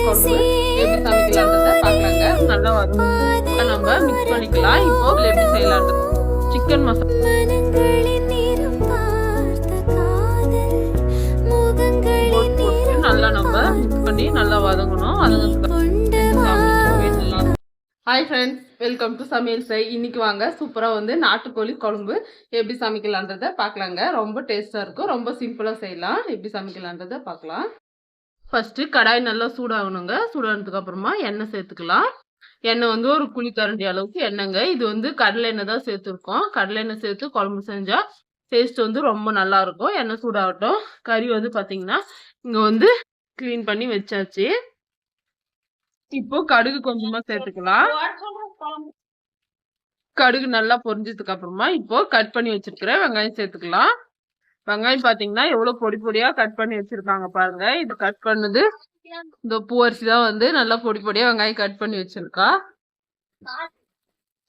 குழம்பு எப்படி சமைக்கலான்றத பார்க்கலாங்க. நல்லா வரும். நம்ம மிக்ஸ் பண்ணிக்கலாம். இப்போ எப்படி செய்யலான்றது சிக்கன் மசாலா நல்லா நம்ம மிக்ஸ் பண்ணி நல்லா வதங்கணும். ஹாய் ஃப்ரெண்ட்ஸ் வெல்கம் டு சமையல் செய். இன்னைக்கு வாங்க. சூப்பராக வந்து நாட்டுக்கோழி குழம்பு எப்படி சமைக்கலான்றத பார்க்கலாங்க. ரொம்ப டேஸ்ட்டாக இருக்கும். ரொம்ப சிம்பிளாக செய்யலாம். எப்படி சமைக்கலான்றத பார்க்கலாம். ஃபஸ்ட்டு கடாய் நல்லா சூடாகணுங்க. சூடானதுக்கு அப்புறமா எண்ணெய் சேர்த்துக்கலாம். எண்ணெய் வந்து ஒரு குழி கரண்டி அளவுக்கு எண்ணெய்ங்க. இது வந்து கடலை எண்ணெய் தான் சேர்த்துருக்கோம். கடலை எண்ணெய் சேர்த்து குழம்பு செஞ்சால் டேஸ்ட் வந்து ரொம்ப நல்லா இருக்கும். எண்ணெய் சூடாகட்டும். கறி வந்து பார்த்தீங்கன்னா இங்கே வந்து க்ளீன் பண்ணி வச்சாச்சு. இப்போ கடுகு கொஞ்சமா சேர்த்துக்கலாம். கடுகு நல்லா பொரிஞ்சதுக்கு அப்புறமா இப்போ கட் பண்ணி வச்சிருக்கிற வெங்காயம் சேர்த்துக்கலாம். வெங்காயம் பாத்தீங்கன்னா எவ்வளவு பொடி பொடியா கட் பண்ணி வச்சிருக்காங்க பாருங்க. இது கட் பண்ணது இந்த பூவரிசி தான் வந்து நல்லா பொடி பொடியா வெங்காயம் கட் பண்ணி வச்சிருக்கா.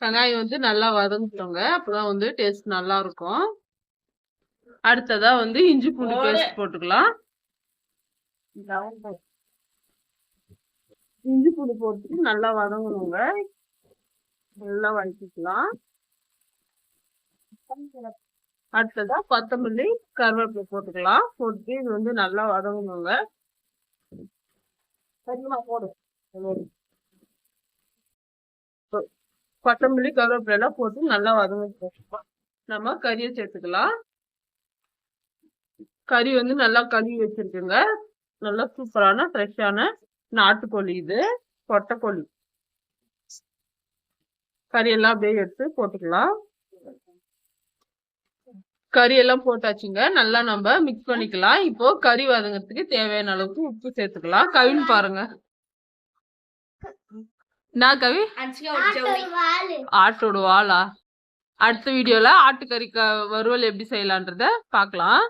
வெங்காயம் வந்து நல்லா வதங்கிட்டோங்க. அப்பதான் வந்து டேஸ்ட் நல்லா இருக்கும். அடுத்ததா வந்து இஞ்சி பூண்டு பேஸ்ட் போட்டுக்கலாம். இஞ்சி பூண்டு போட்டு நல்லா வதங்கணுங்க. நல்லா வதக்கிக்கலாம். அடுத்ததா கொத்தமல்லி கருவேப்பிலை போட்டுக்கலாம். போட்டு இது வந்து நல்லா வதங்கணுங்க. சரிமா போடு. கொத்தமல்லி கருவேப்பிலை எல்லாம் போட்டு நல்லா வதங்க நம்ம கறியை சேர்த்துக்கலாம். கறி வந்து நல்லா கழுவி வச்சிருக்குங்க. நல்லா சூப்பரான ஃப்ரெஷ்ஷான நாட்டுக்கோழி இது. கொட்டைக்கோழி கறியெல்லாம் அப்படியே எடுத்து போட்டுக்கலாம். கறி எல்லாம் போட்டாச்சுங்க. நல்லா நம்ம மிக்ஸ் பண்ணிக்கலாம். இப்போ கறி வதங்கிறதுக்கு தேவையான அளவுக்கு உப்பு சேர்த்துக்கலாம். கவின்னு பாருங்க. நான் கவி? ஆட்டோட வாளா? அடுத்த வீடியோல ஆட்டுக்கறி க வறுவல் எப்படி செய்யலான்றத பார்க்கலாம்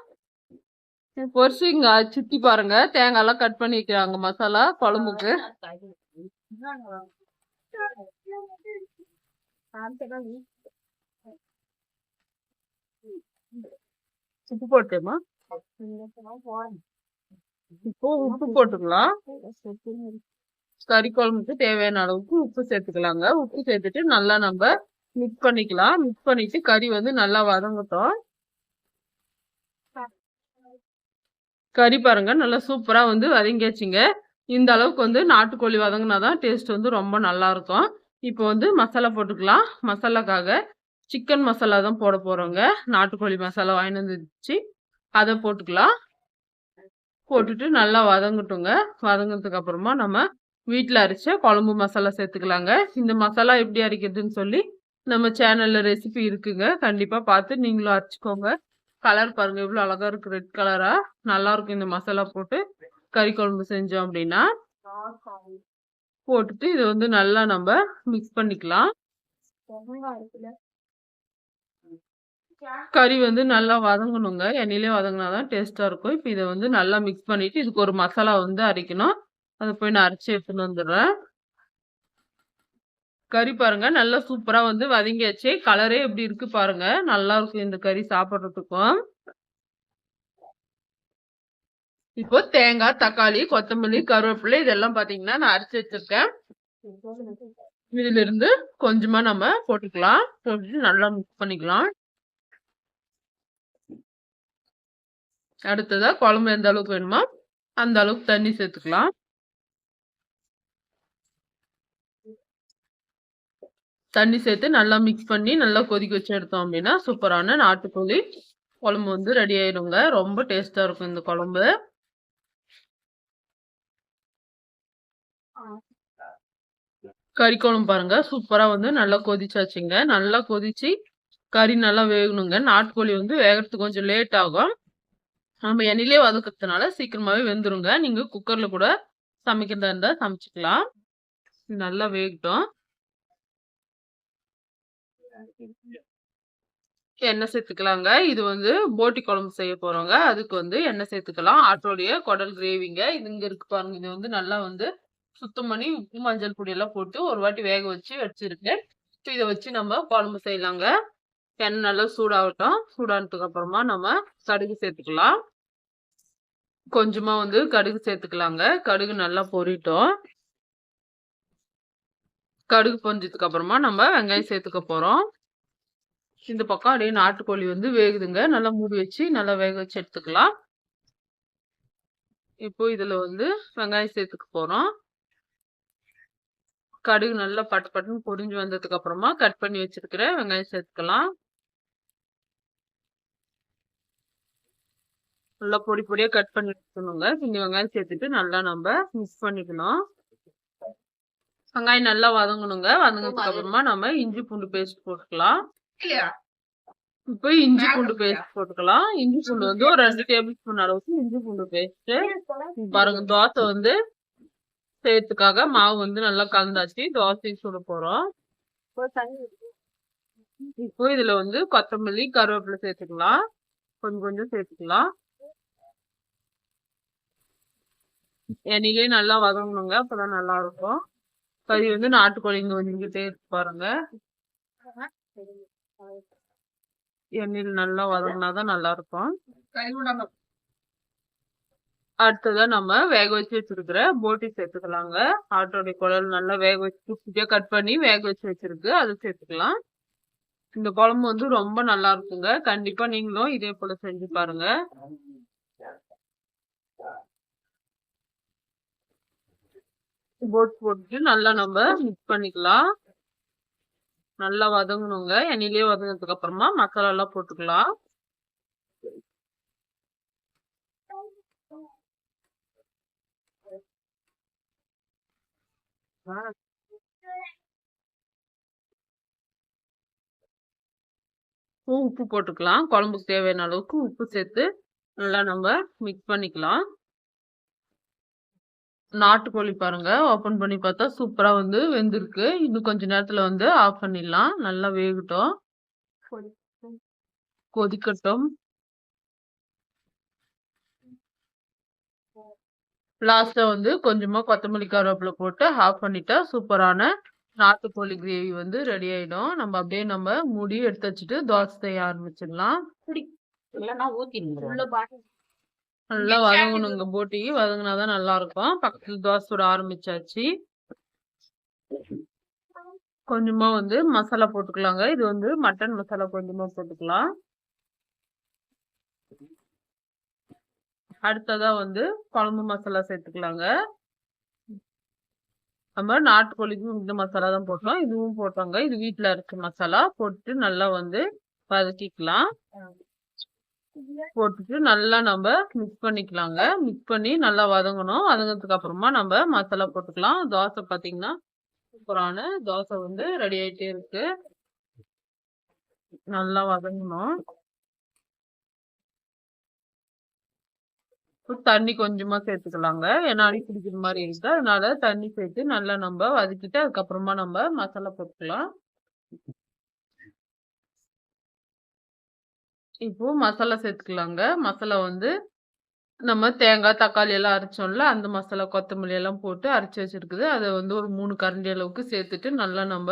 பொரிசுங்க சுத்தி பாருங்க. தேங்காய் எல்லாம் கட் பண்ணி வைக்கிறாங்க. மசாலா குழம்புக்கு. உப்பு போட்டேமா? இப்போ உப்பு போட்டுக்கலாம் கறி குழம்புக்கு தேவையான அளவுக்கு உப்பு சேர்த்துக்கலாங்க. உப்பு சேர்த்துட்டு நல்லா நம்ம மிக்ஸ் பண்ணிக்கலாம் மிக்ஸ் பண்ணிட்டு கறி வந்து நல்லா வதங்கட்டும். கறி பாருங்க நல்லா சூப்பரா வந்து வதங்கியாச்சுங்க. இந்த அளவுக்கு வந்து நாட்டுக்கோழி வதங்கினாதான் டேஸ்ட் வந்து ரொம்ப நல்லா இருக்கும். இப்போ வந்து மசாலா போட்டுக்கலாம். மசாலாக்காக சிக்கன் மசாலா தான் போட போகிறோங்க நாட்டுக்கோழி மசாலா வாங்கிட்டு வந்துச்சு அதை போட்டுக்கலாம். போட்டுட்டு நல்லா வதங்கட்டுங்க. வதங்கினதுக்கு அப்புறமா நம்ம வீட்டில் அரைச்ச குழம்பு மசாலா சேர்த்துக்கலாங்க. இந்த மசாலா எப்படி அரைக்கிறதுன்னு சொல்லி நம்ம சேனலில் ரெசிபி இருக்குங்க. கண்டிப்பாக பார்த்து நீங்களும் அரைச்சிக்கோங்க. கலர் பாருங்கள் இவ்வளோ அழகாக இருக்கு. ரெட் கலராக நல்லாயிருக்கும் இந்த மசாலா போட்டு. கறி குழம்பு செஞ்சோம் அப்படின்னா போட்டுட்டு இதை வந்து நல்லா நம்ம மிக்ஸ் பண்ணிக்கலாம். கறி வந்து நல்லா வதங்கணுங்க. எண்ணெயிலே வதங்கினாதான் டேஸ்ட்டாக இருக்கும். இப்போ இதை வந்து நல்லா மிக்ஸ் பண்ணிட்டு இதுக்கு ஒரு மசாலா வந்து அரைக்கணும். அதை போய் நான் அரைச்சி எடுத்துன்னு வந்துடுறேன். கறி பாருங்க நல்லா சூப்பராக வந்து வதங்கியாச்சு. கலரே எப்படி இருக்கு பாருங்க. நல்லா இருக்கும் இந்த கறி சாப்பிட்றதுக்கும். இப்போ தேங்காய் தக்காளி கொத்தமல்லி கருவேப்பிலை இதெல்லாம் பாத்தீங்கன்னா நான் அரைச்சு வச்சிருக்கேன். இதுல இருந்து கொஞ்சமா நம்ம போட்டுக்கலாம். போட்டுட்டு நல்லா மிக்ஸ் பண்ணிக்கலாம். அடுத்ததாக குழம்பு எந்த அளவுக்கு வேணுமோ அந்த அளவுக்கு தண்ணி சேர்த்துக்கலாம். தண்ணி சேர்த்து நல்லா மிக்ஸ் பண்ணி நல்லா கொதிக்க வச்சு எடுத்தோம் அப்படின்னா சூப்பரான நாட்டுக்கோழி குழம்பு வந்து ரெடி ஆயிடுங்க. ரொம்ப டேஸ்டா இருக்கும் இந்த குழம்பு. கறி குழம்பு பாருங்க சூப்பரா வந்து நல்லா கொதிச்சாச்சுங்க. நல்லா கொதிச்சு கறி நல்லா வேகணுங்க. நாட்டுக்கோழி வந்து வேகிறதுக்கு கொஞ்சம் லேட் ஆகும். நம்ம எண்ணெயிலே வதக்கிறதுனால சீக்கிரமாகவே வெந்துருங்க. நீங்கள் குக்கரில் கூட சமைக்கிறதா இருந்தால் சமைச்சிக்கலாம். நல்லா வேகட்டும். எண்ணெய் சேர்த்துக்கலாங்க. இது வந்து போட்டி குழம்பு செய்ய போகிறோங்க அதுக்கு வந்து எண்ணெய் சேர்த்துக்கலாம். ஆட்டோடைய குடல் கிரேவிங்க. இது இங்கே இருக்கு பாருங்க. இது வந்து நல்லா வந்து சுத்தம் பண்ணி உப்பு மஞ்சள் பொடியெல்லாம் போட்டு ஒரு வாட்டி வேக வச்சு வச்சிருக்கேன். ஸோ இதை வச்சு நம்ம குழம்பு செய்யலாங்க. எண்ணெய் நல்லா சூடாகட்டும். சூடானதுக்கு அப்புறமா நம்ம கடுகு சேர்த்துக்கலாம். கொஞ்சமாக வந்து கடுகு சேர்த்துக்கலாங்க. கடுகு நல்லா பொரிட்டோம் கடுகு பொஞ்சதுக்கு அப்புறமா நம்ம வெங்காயம் சேர்த்துக்க போகிறோம் இந்த பக்கம் அப்படியே நாட்டுக்கோழி வந்து வேகுதுங்க. நல்லா மூடி வச்சு நல்லா வேக வச்சு எடுத்துக்கலாம். இப்போ இதில் வந்து வெங்காயம் சேர்த்துக்க போகிறோம் கடுகு நல்லா பட்டு பட்டுன்னு பொரிஞ்சு வந்ததுக்கு அப்புறமா கட் பண்ணி வச்சிருக்கிற வெங்காயம் சேர்த்துக்கலாம். நல்லா பொடி பொடியா கட் பண்ணி வச்சுக்கணுங்க இந்த வெங்காயம் சேர்த்துட்டு நல்லா நம்ம மிக்ஸ் பண்ணிக்கணும். வெங்காயம் நல்லா வதங்கணுங்க. வதங்கினதுக்கு அப்புறமா நம்ம இஞ்சி பூண்டு பேஸ்ட் போட்டுக்கலாம். இப்போ இஞ்சி பூண்டு பேஸ்ட் போட்டுக்கலாம். இஞ்சி பூண்டு வந்து ஒரு ரெண்டு டேபிள் ஸ்பூன் அளவுக்கு இஞ்சி பூண்டு பேஸ்ட் பாருங்க தோசை வந்து செய்யறதுக்காக மாவு வந்து நல்லா கலந்தாச்சு. தோசை சுட போறோம். இப்போ இதுல வந்து கொத்தமல்லி கருவேப்பிலை சேர்த்துக்கலாம். கொஞ்சம் கொஞ்சம் சேர்த்துக்கலாம். எண்ணெயிலே நல்லா வதங்கணுங்க அப்பதான் நல்லா இருக்கும். கறி வந்து நாட்டுக்கோழி இங்க வந்துகிட்டே பாருங்க. எண்ணெயில் நல்லா வதங்கினாதான் நல்லா இருக்கும். அடுத்ததா நம்ம வேக வச்சு வச்சிருக்கிற போட்டி சேர்த்துக்கலாங்க. ஆட்டோடைய குழல் நல்லா வேக வச்சு குட்டியா கட் பண்ணி வேக வச்சு வச்சிருக்கு அதை சேர்த்துக்கலாம். இந்த குழம்பு வந்து ரொம்ப நல்லா இருக்குங்க. கண்டிப்பா நீங்களும் இதே போல செஞ்சு பாருங்க. போட் போட்டு நல்லா நம்ம மிக்ஸ் பண்ணிக்கலாம். நல்லா வதங்கணுங்க. எண்ணெயிலே வதங்கினதுக்கு அப்புறமா மசாலா எல்லாம் போட்டுக்கலாம். உப்பு போட்டுக்கலாம். குழம்புக்கு தேவையான அளவுக்கு உப்பு சேர்த்து நல்லா நம்ம மிக்ஸ் பண்ணிக்கலாம். நாட்டுக்கோழி பாருங்க. ஓபன் பண்ணி பார்த்தா சூப்பரா வந்து வெந்திருக்கு. இன்னும் கொஞ்ச நேரத்துல வந்து ஆஃப் பண்ணிடலாம். நல்லா வேகட்டும். கொதிக்கட்டும். லாஸ்ட்ல வந்து கொஞ்சமா கொத்தமல்லி கருவேப்பிலை போட்டு ஆஃப் பண்ணிட்டா சூப்பரான நாட்டுக்கோழி கிரேவி வந்து ரெடி ஆயிடும். நம்ம அப்படியே நம்ம மூடி எடுத்து வச்சுட்டு தோசை செய்ய ஆரம்பிச்சிடலாம். இல்லைன்னா ஊத்திடுங்க. நல்லா வதங்கணுங்க போட்டி வதங்கினாதான் நல்லா இருக்கும் பக்கத்துல தோசை சுட ஆரம்பிச்சாச்சு. கொஞ்சமா வந்து மசாலா போட்டுக்கலாங்க. இது வந்து மட்டன் மசாலா கொஞ்சமா போட்டுக்கலாம். அடுத்ததா வந்து குழம்பு மசாலா சேர்த்துக்கலாங்க. நம்ம நாட்டுக்கோழிக்கும் இந்த மசாலா தான் போட்டோம். இதுவும் போட்டோங்க. இது வீட்டுல இருக்க மசாலா. போட்டுட்டு நல்லா வந்து வதக்கிக்கலாம். போட்டுட்டு நல்லா நம்ம மிக்ஸ் பண்ணிக்கலாங்க. மிக்ஸ் பண்ணி நல்லா வதங்கணும். வதங்கினதுக்கு அப்புறமா நம்ம மசாலா போட்டுக்கலாம். தோசை பார்த்தீங்கன்னா சூப்பரான தோசை வந்து ரெடி ஆகிட்டே இருக்கு. நல்லா வதங்கணும். தண்ணி கொஞ்சமா சேர்த்துக்கலாங்க. ஏன்னா அடி பிடிக்கிற மாதிரி இருக்கு. அதனால தண்ணி சேர்த்து நல்லா நம்ம வதக்கிட்டு அதுக்கப்புறமா நம்ம மசாலா போட்டுக்கலாம். இப்போ மசாலா சேர்த்துக்கலாங்க. மசாலா வந்து நம்ம தேங்காய் தக்காளி எல்லாம் அரைச்சோம்ல அந்த மசாலா கொத்தமல்லி எல்லாம் போட்டு அரைச்சி வச்சிருக்குது. அதை வந்து ஒரு மூணு கரண்டி அளவுக்கு சேர்த்துட்டு நல்லா நம்ம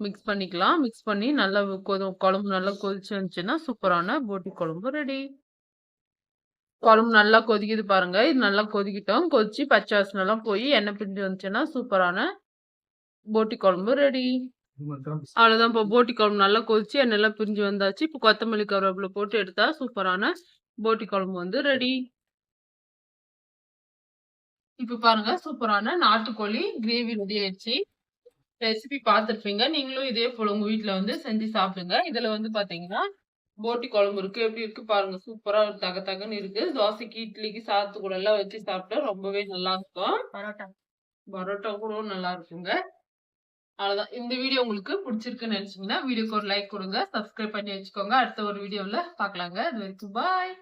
மிக்ஸ் பண்ணிக்கலாம். மிக்ஸ் பண்ணி நல்லா கொது குழம்பு நல்லா கொதிச்சு வந்துச்சுன்னா சூப்பரான போட்டி குழம்பு ரெடி குழம்பு நல்லா கொதிக்குது பாருங்க. இது நல்லா கொதிக்கிட்டோம். கொதிச்சு பச்சை வாசனெல்லாம் போய் எண்ணெய் பிரிஞ்சு வந்துச்சுன்னா சூப்பரான போட்டி குழம்பு ரெடி அவ்வளவுதான். இப்போ போட்டி குழம்பு நல்லா கொதிச்சு எண்ணெய்லாம் பிரிஞ்சு வந்தாச்சு. இப்போ கொத்தமல்லி கருவேப்பிலை போட்டு எடுத்தா சூப்பரான போட்டி குழம்பு வந்து ரெடி இப்போ பாருங்க சூப்பரான நாட்டுக்கோழி கிரேவி ரெடி ஆயிடுச்சு. ரெசிபி பார்த்துருப்பீங்க. நீங்களும் இதே போல உங்க வீட்ல வந்து செஞ்சு சாப்பிடுங்க. இதுல வந்து பாத்தீங்கன்னா போட்டி குழம்பு இருக்கு. எப்படி இருக்கு பாருங்க. சூப்பரா தக தகன்னு இருக்கு. தோசைக்கு இட்லிக்கு சாத்து கூட எல்லாம் வச்சு சாப்பிட்டா ரொம்பவே நல்லா இருக்கும். பரோட்டா. பரோட்டா கூட நல்லா இருக்குங்க. அவ்வளவுதான். இந்த வீடியோ உங்களுக்கு பிடிச்சிருக்குன்னு நினைச்சீங்கன்னா வீடியோக்கு ஒரு லைக் கொடுங்க சப்ஸ்கிரைப் பண்ணி வச்சுக்கோங்க. அடுத்த ஒரு வீடியோல பார்க்கலாங்க. அது வரைக்கும் பாய்